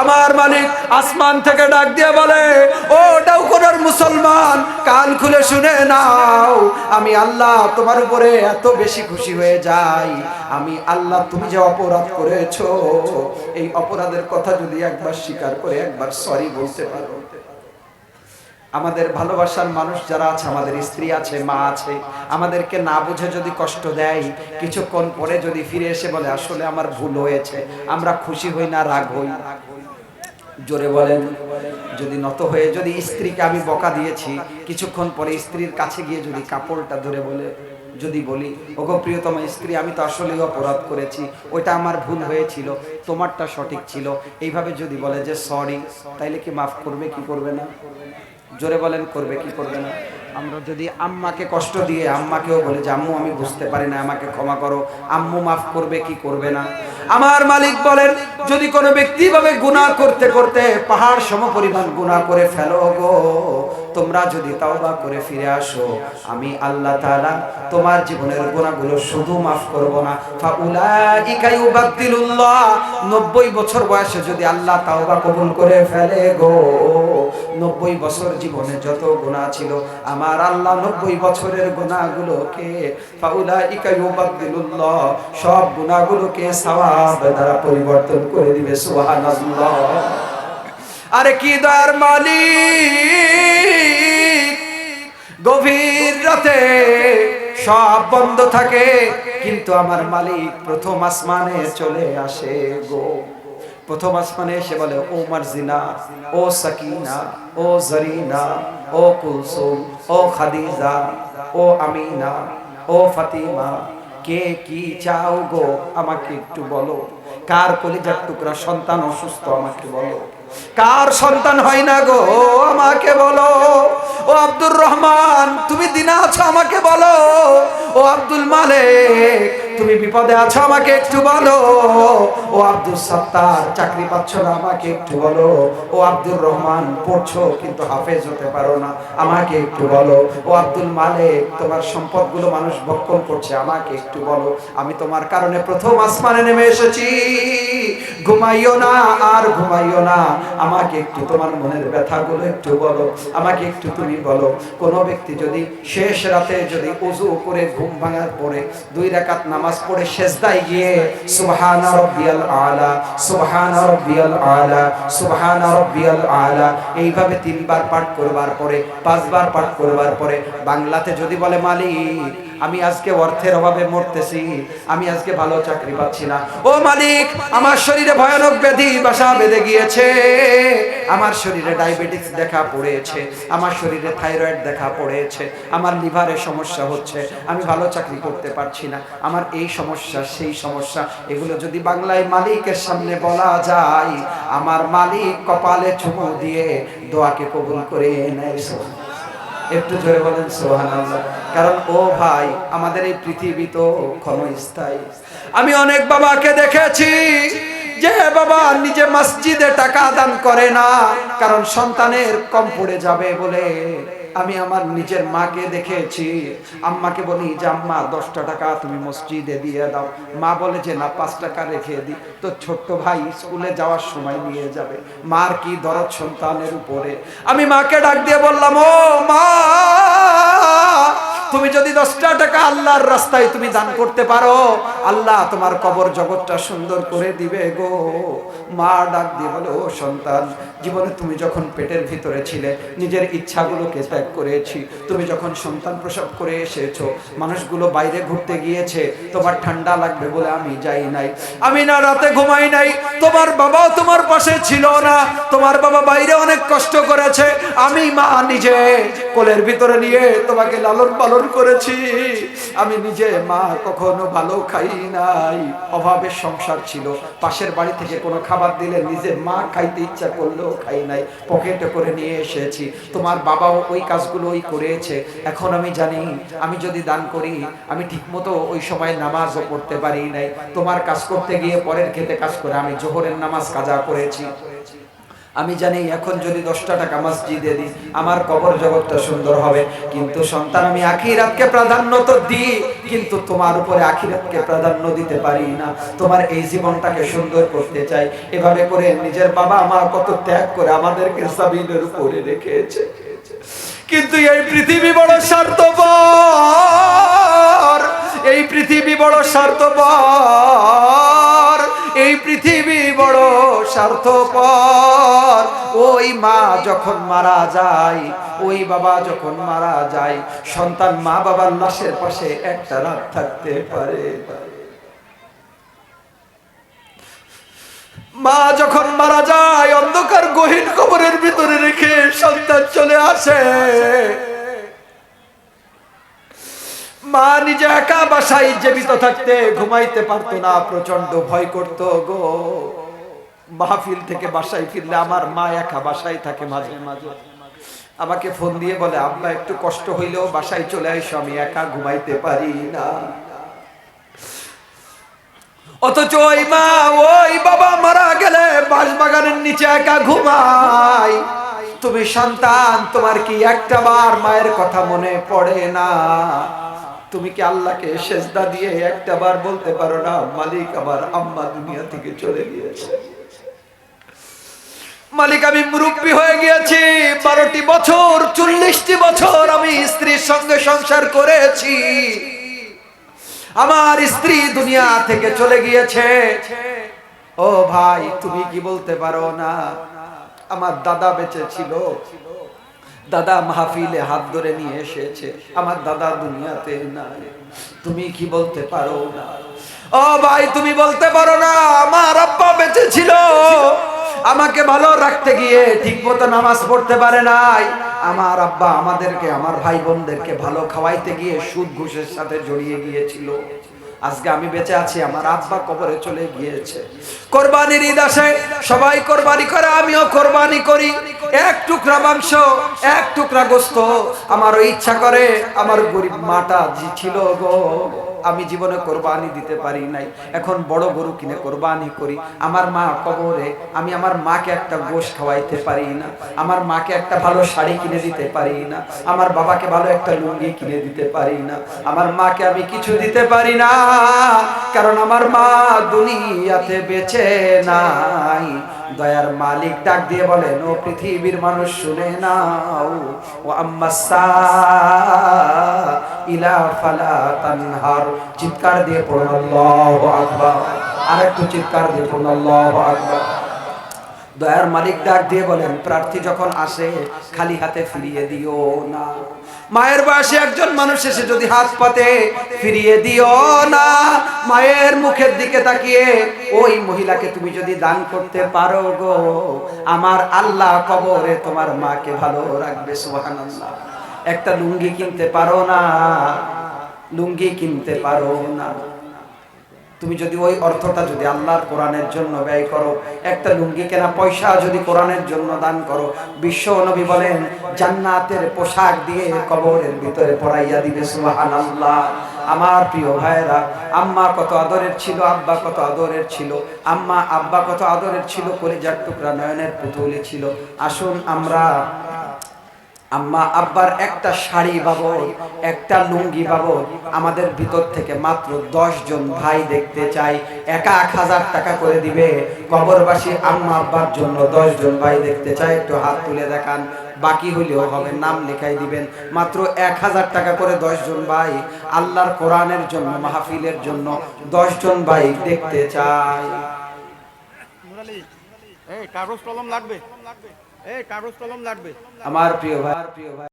আমার মালিক আসমান থেকে ডাক দিয়ে বলে, ও ডাউকরার মুসলমান, কান খুলে শুনে নাও। আমি আল্লাহ তোমার উপরে এত বেশি খুশি হয়ে যাই। আমি আল্লাহ, তুমি যে অপরাধ করেছ, এই অপরাধের কথা যদি একবার স্বীকার করে একবার সরি বলতে পারো। আমাদের ভালোবাসার মানুষ যারা আছে, আমাদের স্ত্রী আছে, মা আছে, আমাদেরকে না বুঝে যদি কষ্ট দেয়, কিছুক্ষণ পরে যদি ফিরে এসে বলে, আসলে আমার ভুল হয়েছে, আমরা খুশি হই না, রাগ হই। জোরে বলেন, যদি নত হয়ে, যদি স্ত্রীকে আমি বকা দিয়েছি, কিছুক্ষণ পরে স্ত্রীর কাছে গিয়ে যদি কাপড়টা ধরে বলে, যদি বলি, ওগো প্রিয়তম স্ত্রী, আমি তো আসলেই অপরাধ করেছি, ওইটা আমার ভুল হয়েছিল, তোমারটা সঠিক ছিল। এইভাবে যদি বলে যে, সরি, তাইলে কি মাফ করবে, কি করবে না? জোরে বলেন, করবে, কি করবে না? আমরা যদি আম্মাকে কষ্ট দিয়ে আম্মাকেও বলে যে, আম্মু, আমি বুঝতে পারি না, আমাকে ক্ষমা করো। আম্মু মাফ করবে, কি করবে না? আমার মালিক বলেন, যদি কোনো ব্যক্তি ভাবে গুনাহ করতে করতে পাহাড় সম পরিমাণ গুনাহ করে ফেলো গো, তোমরা যদি তাওবা করে ফিরে আসো, আমি আল্লাহ তাআলা তোমার জীবনের গুনাহগুলো শুধু মাফ করব না। ফাউলাইকা ইউবাদদিলুল্লাহ 90 বছর বয়সে যদি আল্লাহ তাওবা কবুল করে ফেলে গো 90 বছর জীবনে যত গুনাহ ছিল, আমার আল্লাহ 90 বছরের গুনাহগুলোকে ফাউলাইকা ইউবাদদিলুল্লাহ, সব গুনাহগুলোকে সওয়াব দ্বারা পরিবর্তন করে দিবে, সুবহানাল্লাহ। আরে কি দয়ার মালিক? গভীর রাতে সব বন্ধ থাকে, কিন্তু আমার মালিক প্রথম আসমানে চলে আসে গো। প্রথম আসমানে এসে বলে, ও মার্জিনা ও সাকিনা, ও জরিনা, ও কুলসুম, ও খাদিজা, ও আমিনা, ও ফাতিমা, কে কি চাও গো আমাকে একটু বলো? কার কলিজার টুকরা সন্তান অসুস্থ আমাকে বলো? কার সন্তান হয় না গো আমাকে বলো? ও আব্দুর রহমান, তুমি দিনা আছো আমাকে বলো? ও আব্দুল মালিক তুমি বিপদে আছো, আমাকে একটু বলো। ও আব্দুল সত্তার, চাকরি পাচ্ছ না, আমাকে একটু বলো। ও আব্দুর রহমান, পড়ছো, কিন্তু হাফেজ হতে পারো না, আমাকে একটু বলো। ও আব্দুল মালিক, তোমার সম্পদগুলো মানুষ ভক্ষণ করছে, আমাকে একটু বলো। আমি তোমার কারণে প্রথম আসমানে নেমে এসেছি। ঘুমাইও না, আর ঘুমাইও না। আমাকে একটু তোমার মনের ব্যথাগুলো একটু বলো, আমাকে একটু তুমি বলো। কোন ব্যক্তি যদি শেষ রাতে যদি উজু করে ঘুম ভাঙার পরে দুই রাকাত নামাজ পড়ে সেজদায় গিয়ে, সুবহান রাব্বিয়াল আলা, সুবহান রাব্বিয়াল আলা, সুবহান রাব্বিয়াল আলা, এইভাবে তিনবার পাঠ করবার পরে, পাঁচবার পাঠ করবার পরে, বাংলাতে যদি বলে, মালিক, আমি আজকে অর্থের অভাবে মরতেছি, আমি আজকে ভালো চাকরি পাচ্ছি না। ও মালিক, আমার শরীরে ভয়ানক ব্যাধি, বাসা বেঁধে গিয়েছে। আমার শরীরে ডায়াবেটিস দেখা পড়েছে, আমার শরীরে থাইরয়েড দেখা পড়েছে, আমার লিভারে সমস্যা হচ্ছে, আমি ভালো চাকরি করতে পারছি না। আমার এই সমস্যা, সেই সমস্যা, এগুলো যদি বাংলায় মালিকের সামনে বলা যায়, আমার মালিক কপালে চুমু দিয়ে দোয়াকে কবুল করে নেয়। একটু জোরে বলেন সোহান কারণ, ও ভাই, আমাদের এই পৃথিবী তো ক্ষণস্থায়ী। আমি অনেক বাবাকে দেখেছি যে বাবা নিজে মসজিদে টাকা দান করে না, কারণ সন্তানের কম পড়ে যাবে বলে। আমি আমার নিজের মাকে দেখেছি। আম্মাকে বলি যে আম্মা, দশটা টাকা তুমি মসজিদে দিয়ে দাও। মা বলে, যে না, পাঁচ টাকা রেখে দিই তো ছোট্ট ভাই স্কুলে যাওয়ার সময় নিয়ে যাবে। মার কি দরদ সন্তানের উপরে? আমি মাকে ডাক দিয়ে বললাম, ও মা তুমি যদি দশটা টাকা আল্লাহর রাস্তায় তুমি দান করতে পারো, আল্লাহ তোমার কবর জগৎটা সুন্দর করে দিবে গো। মা ডাক দিয়ে বলে, ও সন্তান, জীবনে তুমি যখন পেটের ভিতরে ছিলে, নিজের ইচ্ছাগুলোকে ত্যাগ করেছি। তুমি যখন সন্তান প্রসব করে এসেছ, মানুষগুলো বাইরে ঘুরতে গিয়েছে, তোমার ঠান্ডা লাগবে বলে আমি যাই নাই। আমি না রাতে ঘুমাই নাই। তোমার বাবাও তোমার পাশে ছিল না। তোমার বাবা বাইরে অনেক কষ্ট করেছে। আমি মা নিজে কোলের ভিতরে নিয়ে তোমাকে লালন পালন করেছি। আমি নিজে মা কখনো ভালো খাই নাই। অভাবের সংসার ছিল। পাশের বাড়ি থেকে কোনো খাবার দিলে নিজে মা খাইতে ইচ্ছা করলেও খাই নাই। পকেটে করে নিয়ে এসেছি। তোমার বাবাও ওই কাজগুলোই করেছে। এখন আমি জানি, আমি যদি দান করি, আমি ঠিকমতো ওই সময় নামাজও পড়তে পারি নাই। তোমার কাজ করতে গিয়ে পরের খেতে কাজ করে আমি জোহরের নামাজ কাজা করেছি। আমি জানি এখন যদি দশটা টাকা মসজিদে দিই, আমার কবর জগৎটা সুন্দর হবে। কিন্তু সন্তান, আমি আখিরাতকে প্রাধান্য তো দিই, কিন্তু তোমার উপরে আখিরাতকে প্রাধান্য দিতে পারি না। তোমার এই জীবনটাকে সুন্দর করতে চাই। এভাবে করে নিজের বাবা মা কত ত্যাগ করে আমাদেরকে সাবিনের উপরে রেখেছে। কিন্তু এই পৃথিবী বড় স্বার্থপর। এই পৃথিবী বড় স্বার্থপর। এই পৃথিবী বড় স্বার্থপর। ওই মা যখন মারা যায়, ওই বাবা যখন মারা যায়, সন্তান মা বাবার লাশের পাশে একটা রাত থাকতে পারে। মা যখন মারা যায়, অন্ধকার গহীন কবরের ভিতরে রেখে সন্তান চলে আসে। মা নিজে একা বাসায় জীবিত থাকতে ঘুমাইতে পারতো না প্রচণ্ড ভয় করতো গো। মাহফিল থেকে বাসায় ফিরলে আমার মা একা বাসায় থাকে মাঝে মাঝে। আমাকে ফোন দিয়ে বলে, আব্বা, একটু কষ্ট হইলেও বাসায় চলে আইসো, আমি একা ঘুমাইতে পারি না। অথচ ওই মা, ওই বাবা মারা গেলে বাঁশবাগানের নিচে একা ঘুমাই তুমি সন্তান, তোমার কি একটা বার মায়ের কথা মনে পড়ে না? তুমি কি আল্লাহকে সেজদা দিয়ে একটা বার বলতে পারো না, মালিক আমার আম্মা দুনিয়া থেকে চলে গিয়েছে? মালিক, আমি মুরব্বী হয়ে গিয়েছি। বারোটি বছর, চল্লিশটি বছর আমি স্ত্রীর সঙ্গে সংসার করেছি। আমার স্ত্রী দুনিয়া থেকে চলে গিয়েছে। ও ভাই, তুমি কি বলতে পারো না? আমার দাদা বেঁচে ছিল। দাদা মাহফিলে হাত ধরে নিয়ে এসেছে। আমার দাদা দুনিয়াতে নাই। তুমি কি বলতে পারো না? ও ভাই, তুমি বলতে পারো না, আমার আব্বা বেঁচে ছিল। আমাকে ভালো রাখতে গিয়ে ঠিক মতো নামাজ পড়তে পারে নাই। আমার আব্বা আমাদেরকে, আমার ভাই বোনদেরকে ভালো খাওয়াইতে গিয়ে সুদ ঘুষের সাথে জড়িয়ে গিয়েছিল। আজকে আমি বেঁচে আছি, আমার আব্বা কবরে চলে গিয়েছে। কোরবানির ঈদ আসে, সবাই কোরবানি করে, আমিও কোরবানি করি। এক টুকরা মাংস, এক টুকরা গোস্ত আমারও ইচ্ছা করে, আমার গরিব মাটা ছিল গো। আমি জীবনে কোরবানি দিতে পারি নাই। এখন বড় গরু কিনে কোরবানি করি। আমার মা কবরে, আমি আমার মাকে একটা গোশ খাওয়াইতে পারি না। আমার মাকে একটা ভালো শাড়ি কিনে দিতে পারি না। আমার বাবাকে ভালো একটা লুঙ্গি কিনে দিতে পারি না। আমার মাকে আমি কিছু দিতে পারি না। কারণ আমার মা দুনিয়াতে বেঁচে নাই। দয়ার মালিক ডাক দিয়ে বলেন, ও পৃথিবীর মানুষ, শুনে নাও। ও আম্মাসা, ইলা ফালা তানহার। চিৎকার দিয়ে পড়ুন, আল্লাহু আকবার। আরেকটু চিৎকার দিয়ে পড়ুন, আল্লাহু আকবার। দয়ার মালিক ডাক দিয়ে বলেন, প্রার্থী যখন আসে, খালি হাতে ফিরিয়ে দিও না। মায়ের বয়সে একজন মানুষ এসে যদি হাত পাতে, ফিরিয়ে দিও না। মায়ের মুখের দিকে তাকিয়ে, ওই মহিলাকে তুমি যদি দান করতে পারো গো, আমার আল্লাহ কবরে তোমার মাকে ভালো রাখবে, সুবহানাল্লাহ। একটা লুঙ্গি কিনতে পারো না, লুঙ্গি কিনতে পারো না। তুমি যদি ওই অর্থটা যদি আল্লাহর কোরআনের জন্য ব্যয় করো, একটা লুঙ্গি কেনা পয়সা যদি কোরআনের জন্য দান করো, বিশ্ব নবী বলেন, জান্নাতের পোশাক দিয়ে কবরের ভিতরে পড়াইয়া দিবে সুবাহান আল্লাহ আমার প্রিয় ভাইরা আম্মা কত আদরের ছিল, আব্বা কত আদরের ছিল, আম্মা, আব্বা কত আদরের ছিল, কলিজার টুকরা নয়নের পুতুলি ছিল। আসুন আমরা আম্মা, আব্বার একটা শাড়ি বাবদ, একটা লুঙ্গি বাবদ আমাদের ভিতর থেকে মাত্র দশ জন ভাই দেখতে চাই একা এক হাজার টাকা করে দিবে। কবরবাসী আম্মা, আব্বার জন্য দশ জন ভাই দেখতে চাই একটু হাত তুলে দেখান। বাকি হইলেও হবে, নাম লেখাই দিবেন। মাত্র এক হাজার টাকা করে দশ জন ভাই আল্লাহর কোরআনের জন্য, মাহফিলের জন্য জন ভাই দেখতে চাই এই কাগজ কলম লাগবে লাগবে? আমার প্রিয় ভাই প্রিয় ভাই।